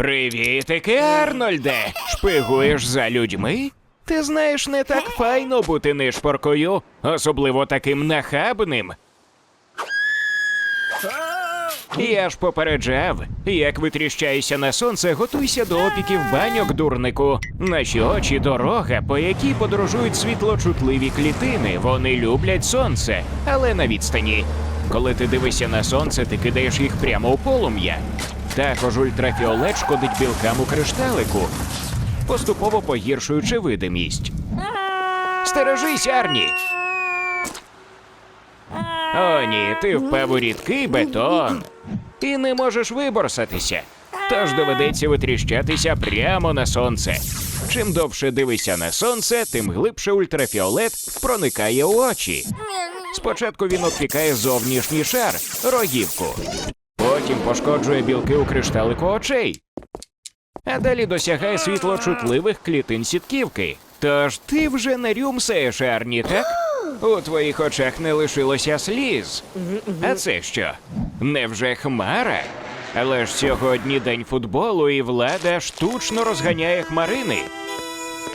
Привітики, Арнольде! Шпигуєш за людьми? Ти знаєш, не так файно бути нишпоркою, особливо таким нахабним. Я ж попереджав, як витріщаєшся на сонце, готуйся до опіків баньок, дурнику. Наші очі дорога, по якій подорожують світлочутливі клітини. Вони люблять сонце, але на відстані. Коли ти дивишся на сонце, ти кидаєш їх прямо у полум'я. Також ультрафіолет шкодить білкам у кришталику, поступово погіршуючи видимість. Стережись, Арні! О, ні, ти впав у рідкий бетон і не можеш виборсатися. Тож доведеться витріщатися прямо на сонце. Чим довше дивишся на сонце, тим глибше ультрафіолет проникає у очі. Спочатку він обпікає зовнішній шар, рогівку, потім пошкоджує білки у кришталику очей, а далі досягає світлочутливих клітин сітківки. Тож ти вже не рюмсаєш, Арні, так? У твоїх очах не лишилося сліз. А це що? Невже хмара? Але ж сьогодні день футболу, і влада штучно розганяє хмарини.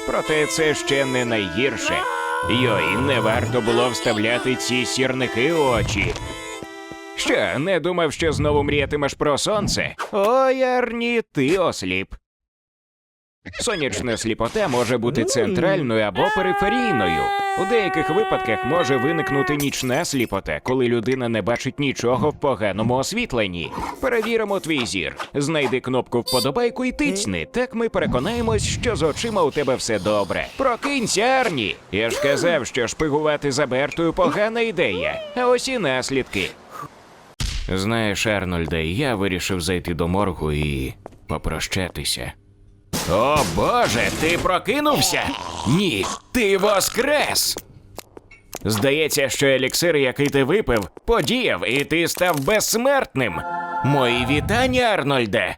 Проте це ще не найгірше. Йой, не варто було вставляти ці сірники у очі. Що, не думав, що знову мріятимеш про сонце? Ой, Арні, ти осліп. Сонячна сліпота може бути центральною або периферійною. У деяких випадках може виникнути нічна сліпота, коли людина не бачить нічого в поганому освітленні. Перевіримо твій зір. Знайди кнопку вподобайку і тицьни. Так ми переконаємось, що з очима у тебе все добре. Прокинься, Арні! Я ж казав, що шпигувати за Бертою погана ідея. А ось і наслідки. Знаєш, Арнольде, я вирішив зайти до моргу і попрощатися. О Боже, ти прокинувся? Ні, ти воскрес. Здається, що еліксир, який ти випив, подіяв, і ти став безсмертним. Мої вітання, Арнольде.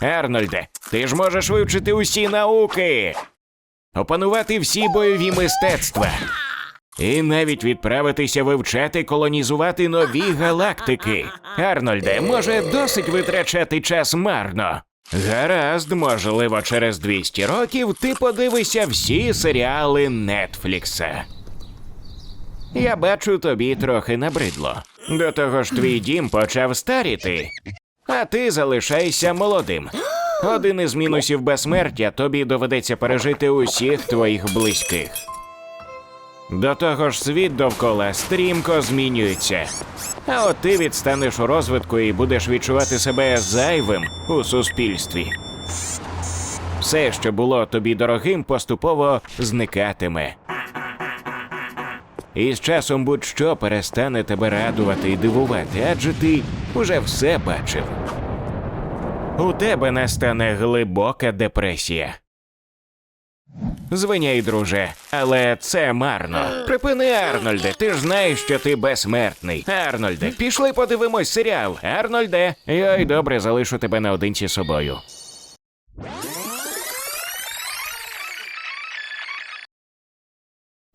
Арнольде, ти ж можеш вивчити усі науки, опанувати всі бойові мистецтва. І навіть відправитися вивчати колонізувати нові галактики. Арнольде, може досить витрачати час марно. Гаразд, можливо, через 200 років ти подивишся всі серіали Нетфлікса. Я бачу, тобі трохи набридло. До того ж, твій дім почав старіти, а ти залишайся молодим. Один із мінусів безсмертя тобі доведеться пережити усіх твоїх близьких. До того ж, світ довкола стрімко змінюється. А от ти відстанеш у розвитку і будеш відчувати себе зайвим у суспільстві. Все, що було тобі дорогим, поступово зникатиме. І з часом будь-що перестане тебе радувати і дивувати, адже ти уже все бачив. У тебе настане глибока депресія. Звиняй, друже, але це марно. Припини, Арнольде, ти ж знаєш, що ти безсмертний. Арнольде, пішли подивимось серіал. Арнольде, йой, добре, залишу тебе наодинці з собою.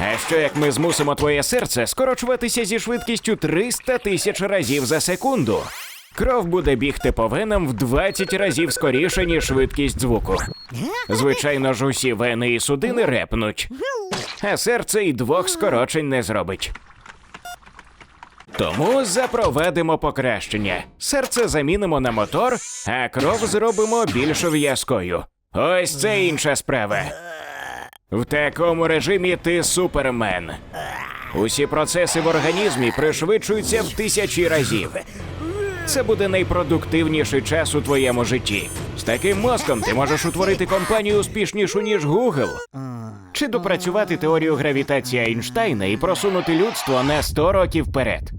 А що як ми змусимо твоє серце скорочуватися зі швидкістю 300 тисяч разів за секунду? Кров буде бігти по венам в 20 разів скоріше, ніж швидкість звуку. Звичайно ж, усі вени і судини репнуть, а серце і двох скорочень не зробить. Тому запровадимо покращення. Серце замінимо на мотор, а кров зробимо більш в'язкою. Ось це інша справа. В такому режимі ти супермен. Усі процеси в організмі пришвидшуються в тисячі разів. Це буде найпродуктивніший час у твоєму житті. З таким мозком ти можеш утворити компанію успішнішу, ніж Google. Чи допрацювати теорію гравітації Айнштайна і просунути людство на 100 років вперед.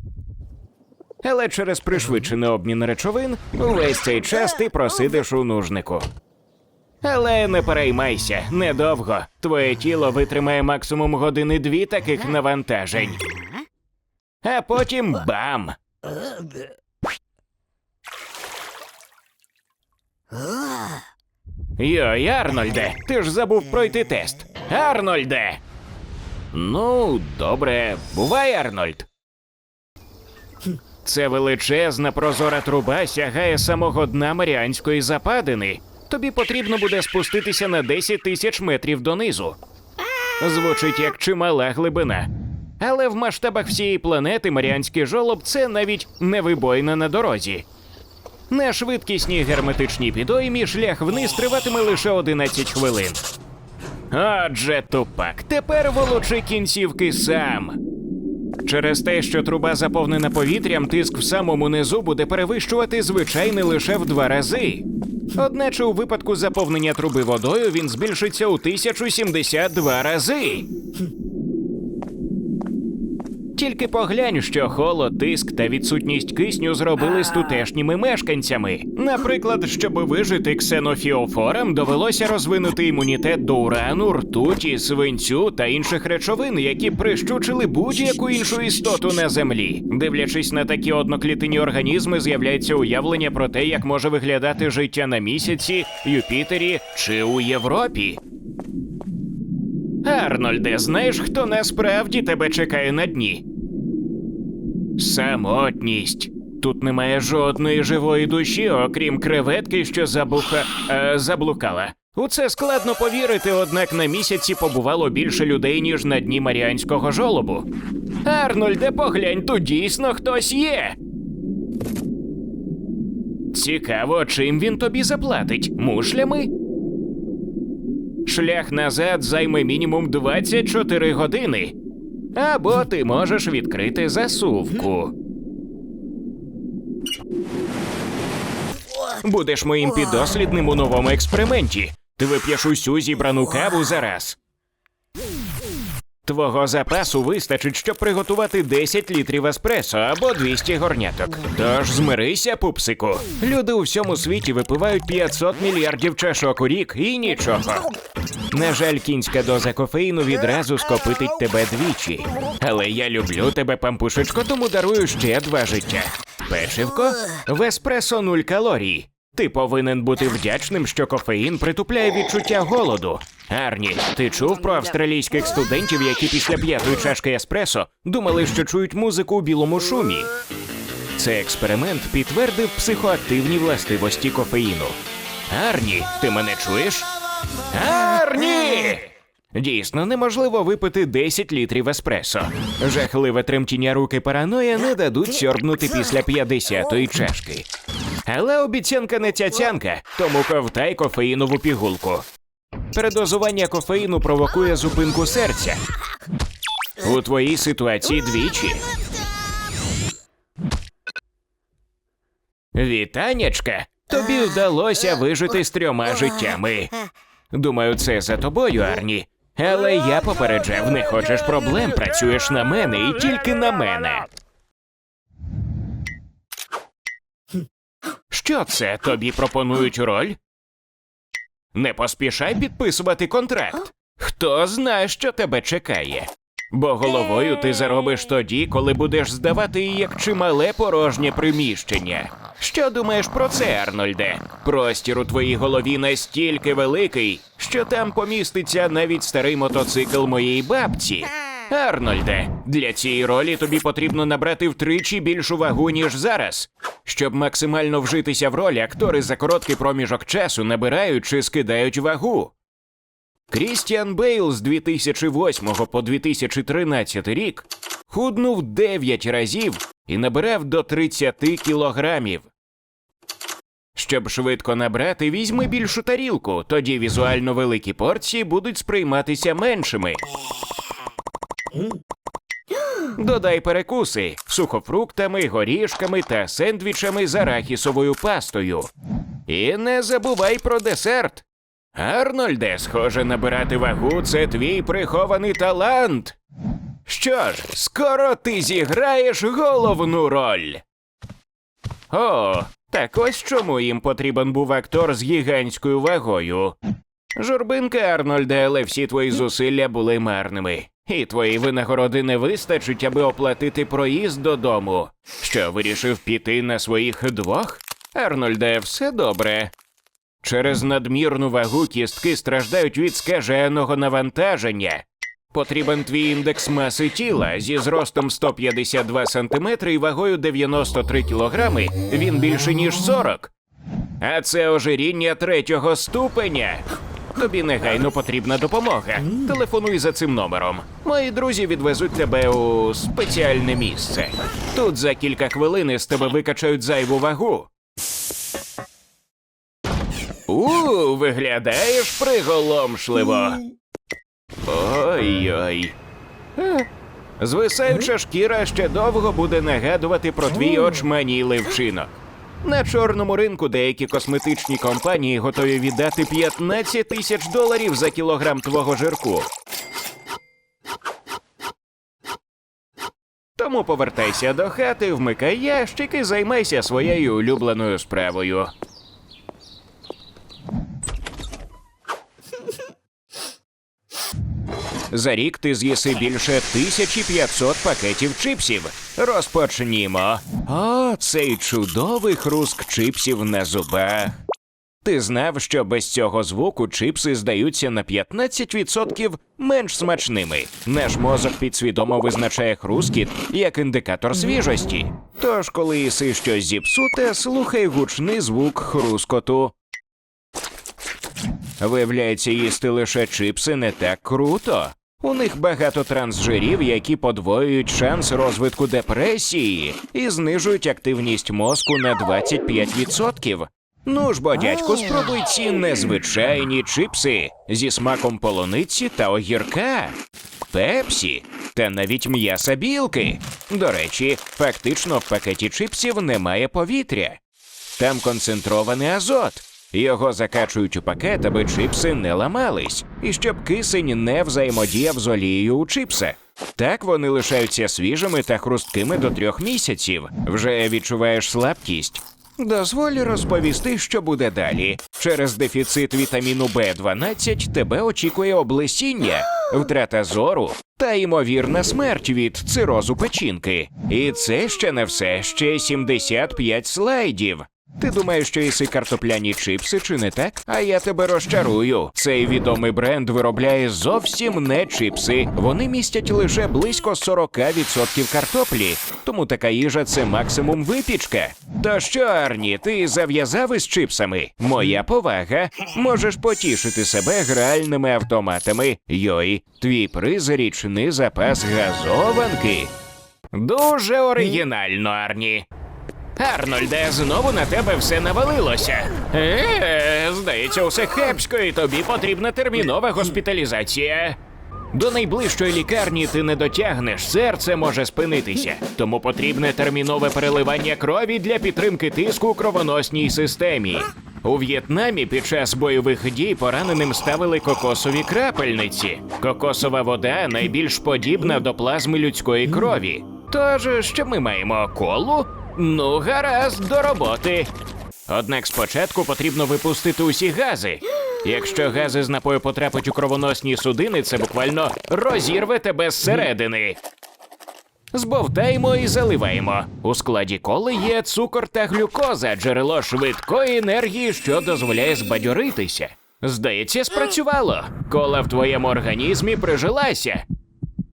Але через пришвидшений обмін речовин увесь цей час ти просидиш у нужнику. Але не переймайся, недовго. Твоє тіло витримає максимум години дві таких навантажень. А потім бам! Йой, Арнольде, ти ж забув пройти тест. Арнольде! Ну, добре, бувай, Арнольд. Це величезна прозора труба сягає самого дна Маріанської западини. Тобі потрібно буде спуститися на 10 тисяч метрів донизу. Звучить як чимала глибина. Але в масштабах всієї планети Маріанський жолоб це навіть не вибоїна на дорозі. На швидкісній герметичній підоймі шлях вниз триватиме лише 11 хвилин. Отже, тупак, тепер волочи кінцівки сам. Через те, що труба заповнена повітрям, тиск в самому низу буде перевищувати звичайний лише в два рази. Одначе у випадку заповнення труби водою він збільшиться у 1072 рази. Тільки поглянь, що холод, тиск та відсутність кисню зробили з тутешніми мешканцями. Наприклад, щоб вижити ксенофіофорам, довелося розвинути імунітет до урану, ртуті, свинцю та інших речовин, які прищучили будь-яку іншу істоту на землі. Дивлячись на такі одноклітинні організми, з'являється уявлення про те, як може виглядати життя на місяці, Юпітері чи у Європі. Арнольде, знаєш, хто насправді тебе чекає на дні? Самотність. Тут немає жодної живої душі, окрім креветки, що забуха... Е, заблукала. У це складно повірити, однак на місяці побувало більше людей, ніж на дні Маріанського жолобу. Арнольде, поглянь, тут дійсно хтось є. Цікаво, чим він тобі заплатить? Мушлями? Шлях назад займе мінімум 24 години. Або ти можеш відкрити засувку. Будеш моїм підослідним у новому експерименті. Ти вип'єш усю зібрану каву за раз. Твого запасу вистачить, щоб приготувати 10 літрів еспресо або 200 горняток. Тож змирися, пупсику. Люди у всьому світі випивають 500 мільярдів чашок у рік і нічого. На жаль, кінська доза кофеїну відразу скопитить тебе двічі. Але я люблю тебе, пампушечко, тому дарую ще два життя. Печивко в еспресо нуль калорій. Ти повинен бути вдячним, що кофеїн притупляє відчуття голоду. Арні, ти чув про австралійських студентів, які після п'ятої чашки еспресо думали, що чують музику у білому шумі. Цей експеримент підтвердив психоактивні властивості кофеїну. Арні, ти мене чуєш? Арні! Дійсно, неможливо випити 10 літрів еспресо. Жахливе тремтіння руки параноя не дадуть сьорбнути після 50-ї чашки. Але обіцянка не цяцянка, тому ковтай кофеїнову пігулку. Передозування кофеїну провокує зупинку серця. У твоїй ситуації двічі. Вітанячка, тобі вдалося вижити з трьома життями. Думаю, це за тобою, Арні. Але я попереджав, не хочеш проблем, працюєш на мене і тільки на мене. Що це тобі пропонують роль? Не поспішай підписувати контракт. Хто знає, що тебе чекає. Бо головою ти заробиш тоді, коли будеш здавати її як чимале порожнє приміщення. Що думаєш про це, Арнольде? Простір у твоїй голові настільки великий, що там поміститься навіть старий мотоцикл моєї бабці. Арнольде, для цієї ролі тобі потрібно набрати втричі більшу вагу, ніж зараз. Щоб максимально вжитися в роль, актори за короткий проміжок часу набирають чи скидають вагу. Крістіан Бейл з 2008 по 2013 рік худнув 9 разів і набирав до 30 кілограмів. Щоб швидко набрати, візьми більшу тарілку, тоді візуально великі порції будуть сприйматися меншими. Додай перекуси сухофруктами, горішками та сендвічами з арахісовою пастою. І не забувай про десерт. Арнольде, схоже, набирати вагу це твій прихований талант. Що ж, скоро ти зіграєш головну роль. О, так ось чому їм потрібен був актор з гігантською вагою. Журбинка, Арнольде, але всі твої зусилля були марними. І твої винагороди не вистачить, аби оплатити проїзд додому. Що вирішив піти на своїх двох? Арнольде, все добре. Через надмірну вагу кістки страждають від скаженого навантаження. Потрібен твій індекс маси тіла зі зростом 152 см і вагою 93 кг. Він більше ніж 40. А це ожиріння третього ступеня. Тобі негайно потрібна допомога. Телефонуй за цим номером. Мої друзі відвезуть тебе у спеціальне місце. Тут за кілька хвилин з тебе викачають зайву вагу. У, виглядаєш приголомшливо. Ой-ой. Звисаюча шкіра ще довго буде нагадувати про твій очманілий вчинок. На чорному ринку деякі косметичні компанії готові віддати 15 тисяч доларів за кілограм твого жирку. Тому повертайся до хати, вмикай ящик і займайся своєю улюбленою справою. За рік ти з'їси більше 1500 пакетів чипсів. Розпочнімо. О, цей чудовий хруск чипсів на зубах. Ти знав, що без цього звуку чипси здаються на 15% менш смачними. Наш мозок підсвідомо визначає хрускіт як індикатор свіжості. Тож, коли їси щось зіпсуте, слухай гучний звук хрускоту. Виявляється, їсти лише чипси не так круто. У них багато трансжирів, які подвоюють шанс розвитку депресії і знижують активність мозку на 25%. Ну ж бо, дядьку, спробуй ці незвичайні чипси зі смаком полуниці та огірка, пепсі та навіть м'яса білки. До речі, фактично в пакеті чипсів немає повітря. Там концентрований азот. Його закачують у пакет, аби чипси не ламались, і щоб кисень не взаємодіяв з олією у чипсах. Так вони лишаються свіжими та хрусткими до трьох місяців. Вже відчуваєш слабкість. Дозволь розповісти, що буде далі. Через дефіцит вітаміну В12 тебе очікує облесіння, втрата зору та ймовірна смерть від цирозу печінки. І це ще не все, ще 75 слайдів. Ти думаєш, що їси картопляні чипси, чи не так? А я тебе розчарую. Цей відомий бренд виробляє зовсім не чипси. Вони містять лише близько 40% картоплі. Тому така їжа це максимум випічка. То що, Арні, ти зав'язав із чипсами? Моя повага. Можеш потішити себе гральними автоматами. Йой, твій приз річний запас газованки. Дуже оригінально, Арні. Арнольде, знову на тебе все навалилося. Е, здається, усе хепсько, і тобі потрібна термінова госпіталізація. До найближчої лікарні ти не дотягнеш, серце може спинитися. Тому потрібне термінове переливання крові для підтримки тиску у кровоносній системі. У В'єтнамі під час бойових дій пораненим ставили кокосові крапельниці. Кокосова вода найбільш подібна до плазми людської крові. Тож, що ми маємо колу? Ну, гаразд, до роботи. Однак спочатку потрібно випустити усі гази. Якщо гази з напою потрапить у кровоносні судини, це буквально розірве тебе зсередини. Збовтаємо і заливаємо. У складі коли є цукор та глюкоза, джерело швидкої енергії, що дозволяє збадьоритися. Здається, спрацювало. Кола в твоєму організмі прижилася.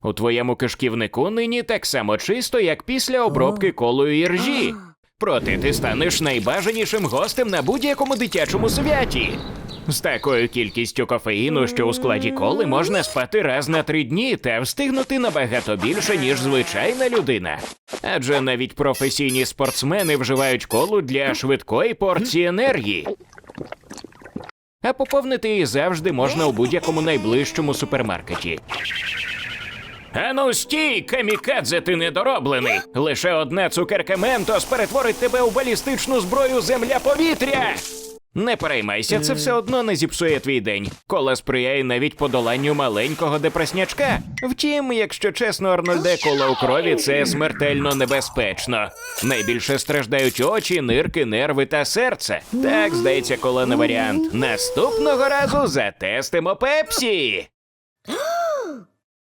У твоєму кишківнику нині так само чисто, як після обробки колою іржі. Проте ти станеш найбажанішим гостем на будь-якому дитячому святі. З такою кількістю кофеїну, що у складі коли можна спати раз на три дні та встигнути набагато більше, ніж звичайна людина. Адже навіть професійні спортсмени вживають колу для швидкої порції енергії. А поповнити її завжди можна у будь-якому найближчому супермаркеті. Ану стій, камікадзе, ти недороблений. Лише одна цукерка Ментос перетворить тебе у балістичну зброю земля-повітря. Не переймайся, це все одно не зіпсує твій день. Кола сприяє навіть подоланню маленького депреснячка. Втім, якщо чесно, Арнольде, кола у крові це смертельно небезпечно. Найбільше страждають очі, нирки, нерви та серце. Так, здається, кола не варіант. Наступного разу затестимо пепсі.